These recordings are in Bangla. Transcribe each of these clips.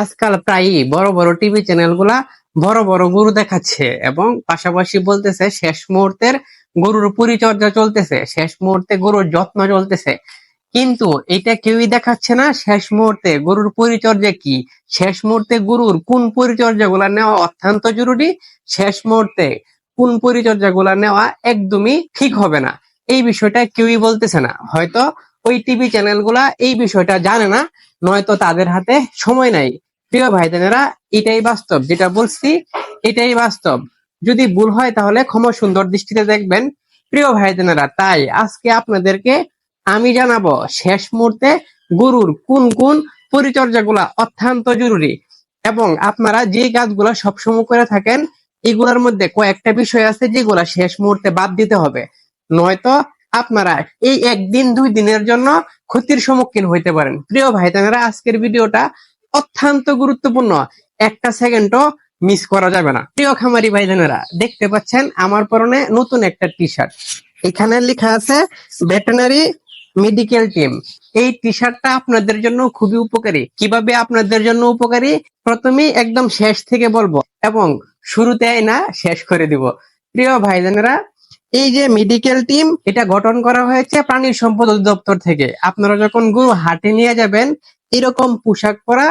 আজকাল প্রায়ই বড় বড় টিভি চ্যানেলগুলা বড় বড় গরু দেখাচ্ছে এবং পাশাপাশি বলতেছে শেষ মুহূর্তের গরুর পরিচর্যা চলতেছে, শেষ মুহূর্তে গরুর যত্ন চলতেছে। কিন্তু এটা কেউই দেখাচ্ছে না, শেষ মুহূর্তে গরুর পরিচর্যা কি? শেষ মুহূর্তে গরুর কোন পরিচর্যা গুলা নেওয়া অত্যন্ত জরুরি? শেষ মুহূর্তে কোন পরিচর্যা গুলা নেওয়া একদমই ঠিক হবে না। এই বিষয়টা কেউই বলতেছে না। হয়তো ওই টিভি চ্যানেলগুলা এই বিষয়টা জানে না, নয়তো তাদের হাতে সময় নাই। প্রিয় ভাইদেনেরা, এটাই বাস্তব। যেটা বলছি, এটাই বাস্তব। যদি ভুল হয় তাহলে ক্ষমা সুন্দর দৃষ্টিতে দেখবেন। প্রিয় ভাইদেনেরা, তাই আজকে আপনাদেরকে আমি জানাব শেষ মুহূর্তে গুরুর কোন কোন পরিচর্যাগুলা অত্যন্ত জরুরি এবং আপনারা যে কাজগুলা সবসময় করে থাকেন, এগুলোর মধ্যে কয়েকটা বিষয় আছে যেগুলা শেষ মুহূর্তে বাদ দিতে হবে। নয়তো আপনারা এই একদিন, দুই দিনের জন্য ক্ষতির সম্মুখীন হইতে পারেন। প্রিয় ভাই বোনেরা আজকের ভিডিওটা অত্যন্ত গুরুত্বপূর্ণ। একটা সেকেন্ডও মিস করা যাবে না। প্রিয় খামারি ভাই বোনেরা দেখতে পাচ্ছেন আমার পরনে নতুন একটা টি শার্ট এখানে লেখা আছে ভেটেনারি মেডিকেল টিম এই টি শার্টটা আপনাদের জন্য খুবই উপকারী। কীভাবে আপনাদের জন্য উপকারী? প্রথমেই একদম শেষ থেকে বলব এবং শুরুতে না শেষ করে দিব। প্রিয় ভাই বোনেরা এই যে মেডিকেল টিম এটা গঠন করা হয়েছে প্রাণী সম্পদ অধিদপ্তর থেকে। আপনারা যখন গরু হাটে নিয়ে যাবেন এরকম পোশাক পরা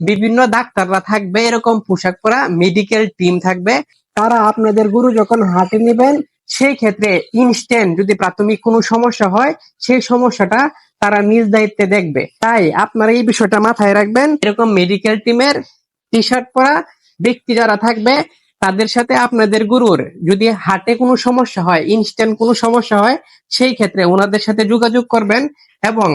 বিভিন্ন ডাক্তাররা থাকবে, এরকম পোশাক পরা মেডিকেল টিম থাকবে। তারা আপনাদের গরু যখন হাটে নেবেন, সেই ক্ষেত্রে ইনস্ট্যান্ট যদি প্রাথমিক কোনো সমস্যা হয়, সেই সমস্যাটা তারা নিজ দায়িত্বে দেখবে। তাই আপনারা এই বিষয়টা মাথায় রাখবেন, এরকম মেডিকেল টিমের টি শার্ট পরা ব্যক্তি যারা থাকবে, তাদের সাথে আপনাদের গুরুর যদি হাটে কোনো সমস্যা হয় ইনস্ট্যান্ট কোনো সমস্যা হয়, সেই ক্ষেত্রে ওনাদের সাথে যোগাযোগ করবেন এবং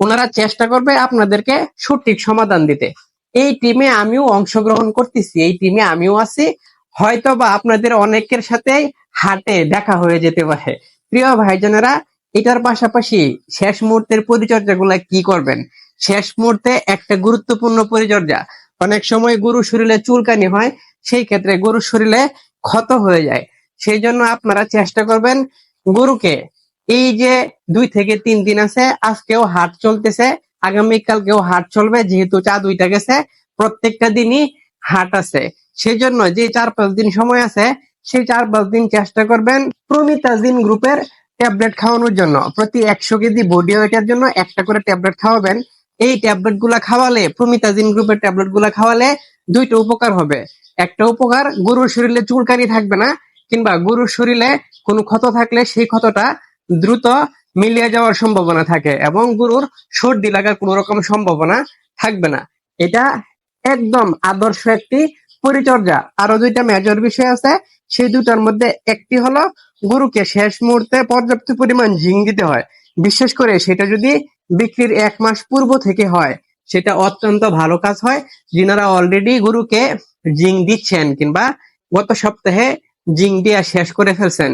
ওনারা চেষ্টা করবে আপনাদেরকে সঠিক সমাধান দিতে। এই টিমে আমিও অংশগ্রহণ করতেছি, এই টিমে আমিও আছি। হয়তো বা আপনাদের অনেকের সাথে হাটে দেখা হয়ে যেতে পারে। প্রিয় ভাইজানেরা, এটার পাশাপাশি শেষ মুহূর্তের পরিচর্যা গুলা কি করবেন? শেষ মুহূর্তে একটা গুরুত্বপূর্ণ পরিচর্যা। অনেক সময় গরু শরীরে চুলকানি হয়, সেই ক্ষেত্রে গরুর শরীরে ক্ষত হয়ে যায়। সেই জন্য আপনারা চেষ্টা করবেন গরুকে এই যে দুই থেকে তিন দিন আছে, আজকেও হাট চলতেছে, আগামীকালকেও হাট চলবে, যেহেতু চা দুইটা গেছে, প্রত্যেকটা দিনই হাট আছে। সেই জন্য যে চার পাঁচ দিন সময় আছে, সেই চার পাঁচ দিন চেষ্টা করবেন প্রমিতাজিন গ্রুপের ট্যাবলেট খাওয়ানোর জন্য। প্রতি একশো কেজি বডি ওয়েটের জন্য একটা করে ট্যাবলেট খাওয়াবেন। এই ট্যাবলেটগুলা খাওয়ালে, প্রমিতাজিন গ্রুপের ট্যাবলেটগুলা খাওয়ালে দুইটা উপকার হবে। একটা উপকার, গরুর শরীরে চুলকানি থাকবে না, কিংবা গরুর শরীরে কোনো ক্ষত থাকলে সেই ক্ষতটা দ্রুত মিলিয়ে যাওয়ার সম্ভাবনা থাকে এবং গরুর সর্দি লাগার কোনো রকম সম্ভাবনা থাকবে না। এটা একদম আদর্শ একটি পরিচর্যা। আরও দুইটা মেজর বিষয় আছে, সেই দুটার মধ্যে একটি হলো গরুকে শেষ মুহূর্তে পর্যাপ্ত পরিমাণ জিং দিতে হয়। বিশেষ করে সেটা যদি বিক্রির এক মাস পূর্ব থেকে হয়, সেটা অত্যন্ত ভালো কাজ হয়। যিনারা অলরেডি গরুকে জিং দিচ্ছেন কিংবা গত সপ্তাহে জিং দিয়ে শেষ করে ফেলছেন,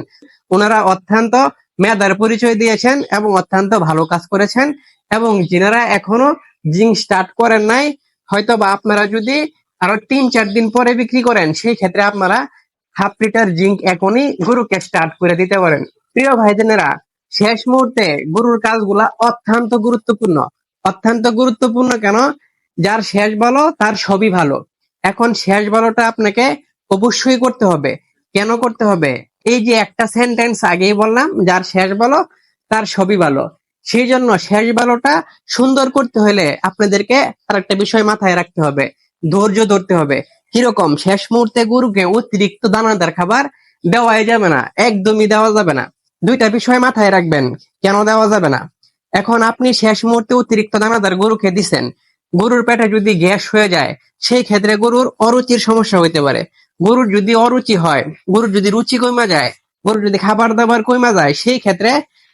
ওনারা অত্যন্ত মেধার পরিচয় দিয়েছেন এবং অত্যন্ত ভালো কাজ করেছেন এবং যিনারা এখনও জিং স্টার্ট করেন নাই হয়তো বা আপনারা যদি আরও তিন চার দিন পরে বিক্রি করেন, সেই ক্ষেত্রে আপনারা হাফ লিটার জিঙ্ক এখনই গরুকে স্টার্ট করে দিতে পারেন। প্রিয় ভাইজনেরা শেষ মুহূর্তে গরুর কাজগুলা অত্যন্ত গুরুত্বপূর্ণ। অত্যন্ত গুরুত্বপূর্ণ কেন? যার শেষ ভালো, তার সবই ভালো। এখন শেষ ভালোটা আপনাকে অবশ্যই করতে হবে। কেন করতে হবে? এই যে একটা সেন্টেন্স আগেই বললাম, যার শেষ ভালো তার সবই ভালো সেই জন্য শেষ ভালোটা সুন্দর করতে হলে আপনাদেরকে আর একটা বিষয় মাথায় রাখতে হবে, ধৈর্য ধরতে হবে। কীরকম? শেষ মুহূর্তে গরুকে অতিরিক্ত দানাদার খাবার দেওয়াই যাবে না, একদমই দেওয়া যাবে না। দুইটা বিষয় মাথায় রাখবেন, কেন দেওয়া যাবে না? এখন আপনি শেষ মুহূর্তে অতিরিক্ত দানাদার গরুকে দিচ্ছেন গরুর পেটে যদি গ্যাস হয়ে যায়, সেই ক্ষেত্রে গরুর অরুচির সমস্যা হইতে পারে। গরুর যদি অরুচি হয়, গরুর যদি রুচি কমা যায়, গরুর যদি খাবার দাবার কমা যায়, সেই ক্ষেত্রে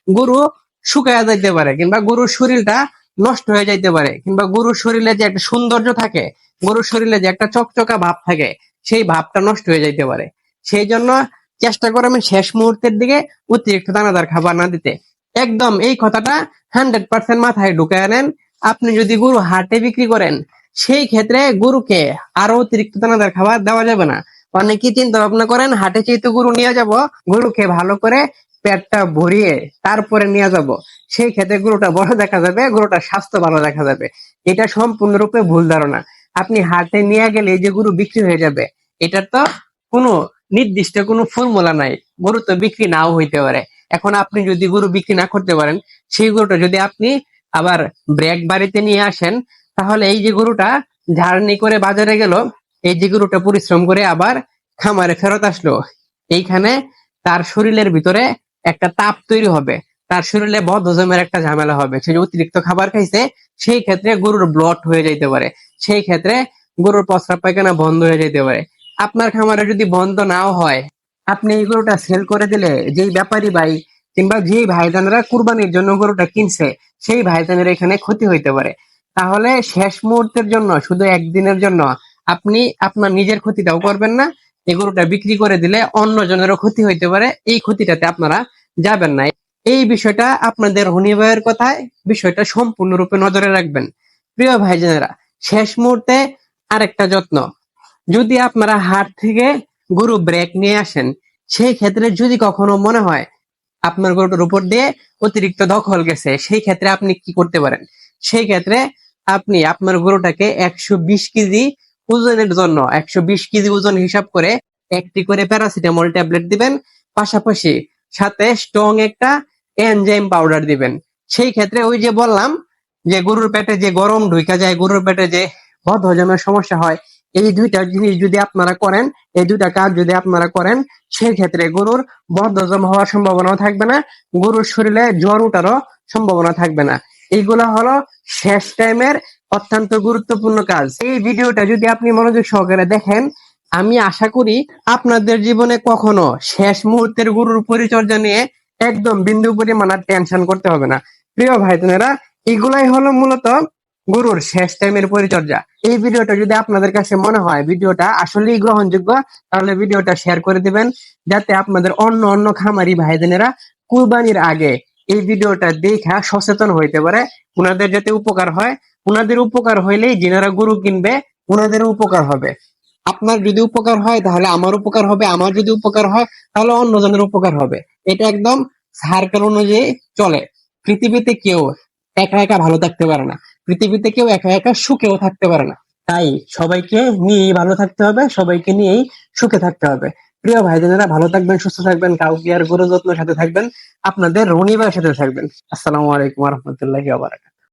গরু শুকায়া যাইতে পারে কিংবা গরুর শরীরটা নষ্ট হয়ে যাইতে পারে কিংবা গরুর শরীরে যে একটা সৌন্দর্য থাকে, গরুর শরীরে যে একটা চকচকা ভাব থাকে, সেই ভাবটা নষ্ট হয়ে যাইতে পারে। সেই জন্য চেষ্টা করে আমি শেষ মুহূর্তের দিকে অতিরিক্ত দানাদার খাবার না দিতে। একদম এই কথাটা হান্ড্রেড পার্সেন্ট মাথায় ঢুকে আনেন। আপনি যদি গরু হাটে বিক্রি করেন, সেই ক্ষেত্রে গরুকে আরও অতিরিক্ত দানাদার খাবার দেওয়া যাবে না। অনেকেই চিন্তা ভাবনা করেন, হাটে যেহেতু গরু নিয়ে যাব গরুকে ভালো করে পেটটা ভরিয়ে তারপরে নিয়ে যাব। সেই ক্ষেত্রে গরুটা বড় দেখা যাবে, গরুটার স্বাস্থ্য ভালো দেখা যাবে। এটা সম্পূর্ণরূপে ভুল ধারণা। আপনি হাটে নিয়ে গেলে যে গরু বিক্রি হয়ে যাবে এটার তো কোনো নির্দিষ্ট কোনো ফর্মুলা নাই। গরু তো বিক্রি নাও হইতে পারে। এখন আপনি যদি গরু বিক্রি না করতে পারেন, সেই গরুটা যদি আপনি আবার ব্রেক বাড়িতে নিয়ে আসেন, তাহলে এই যে গরুটা ঝাড়নি করে বাজারে গেল এই যে গরুটা পরিশ্রম করে আবার খামারে ফেরত আসলো, এইখানে তার শরীরের ভিতরে একটা তাপ তৈরি হবে। তার শরীরে বদ হজমের একটা ঝামেলা হবে। সে যে অতিরিক্ত খাবার খাইছে, সেই ক্ষেত্রে গরুর ব্লট হয়ে যাইতে পারে। সেই ক্ষেত্রে গরুর প্রস্রাব পায়খানা বন্ধ হয়ে যেতে পারে। আপনার খামারে যদি বন্ধ নাও হয়, আপনি এই গরুটা সেল করে দিলে যেই ব্যাপারী ভাই কিংবা যেই ভাইজানরা কুরবানির জন্য গরুটা কিনছে, সেই ভাইজানের এখানে ক্ষতি হইতে পারে। তাহলে শেষ মুহূর্তের জন্য, শুধু একদিনের জন্য আপনি আপনার নিজের ক্ষতিটাও করবেন না এই গরুটা বিক্রি করে দিলে অন্য জনেরও ক্ষতি হইতে পারে, এই ক্ষতিটাতে আপনারা যাবেন না। এই বিষয়টা আপনাদের হনি ভাইয়ের কথায় বিষয়টা সম্পূর্ণরূপে নজরে রাখবেন। প্রিয় ভাইজানেরা, শেষ মুহূর্তে আরেকটা যত্ন। যদি আপনারা হাট থেকে গরু ব্রেক নিয়ে আসেন, সেই ক্ষেত্রে যদি কখনো মনে হয় আপনার গরুটার উপর দিয়ে অতিরিক্ত দখল গেছে, সেই ক্ষেত্রে আপনি কি করতে পারেন? সেই ক্ষেত্রে আপনি আপনার গরুটাকে একশো বিশ কেজি ওজনের জন্য একশো বিশ কেজি ওজন হিসাব করে একটি করে প্যারাসিটামল ট্যাবলেট দিবেন। পাশাপাশি সাথে স্ট্রং একটা এনজাইম পাউডার দিবেন। সেই ক্ষেত্রে ওই যে বললাম যে গরুর পেটে যে গরম ঢুকা যায়, গরুর পেটে যে বদ হজমের সমস্যা হয়, এই দুইটা জিনিস যদি আপনারা করেন, এই দুইটা কাজ যদি আপনারা করেন, সেই ক্ষেত্রে গরুর বদ হজম হওয়ার সম্ভাবনাও থাকবে না, গরুর শরীরে জ্বর উঠারও সম্ভাবনা থাকবে না। এইগুলো হলো শেষ টাইমের অত্যন্ত গুরুত্বপূর্ণ কাজ। এই ভিডিওটা যদি আপনি মনোযোগ সহকারে দেখেন, আমি আশা করি আপনাদের জীবনে কখনো শেষ মুহূর্তের গুরুর পরিচর্যা নিয়ে একদম বিন্দু পরিমাণ আর টেনশন করতে হবে না। প্রিয় ভাই বোনেরা, এগুলাই হলো মূলত গুরুর শেষ টাইমের পরিচর্যা। এই ভিডিওটা যদি আপনাদের কাছে মনে হয় ভিডিওটা আসলেই গ্রহণযোগ্য, তাহলে ভিডিওটা শেয়ার করে দিবেন, যাতে আপনাদের অন্য অন্য খামারি ভাইদেনেরা কুরবানির আগে এই ভিডিওটা দেখা সচেতন হইতে পারে। উনাদের যাতে উপকার হয়, উনাদের উপকার হইলেই যেনারা গরু কিনবে, উনাদের উপকার হবে। আপনার যদি উপকার হয়, তাহলে আমার উপকার হবে, আমার যদি উপকার হয়, তাহলে অন্যজনের উপকার হবে। এটা একদম সার্কেল অনুযায়ী চলে। পৃথিবীতে কেউ একা একা ভালো থাকতে পারে না। পৃথিবীতে কেউ একা একা সুখেও থাকতে পারে না। তাই সবাইকে নিয়েই ভালো থাকতে হবে, সবাইকে নিয়েই সুখে থাকতে হবে। প্রিয় ভাই বোনেরা ভালো থাকবেন, সুস্থ থাকবেন, কাউকে আর গুরু যত্নের সাথে থাকবেন। আপনাদের রনিবার সাথে থাকবেন। আসসালামু আলাইকুম রহমতুল্লাহি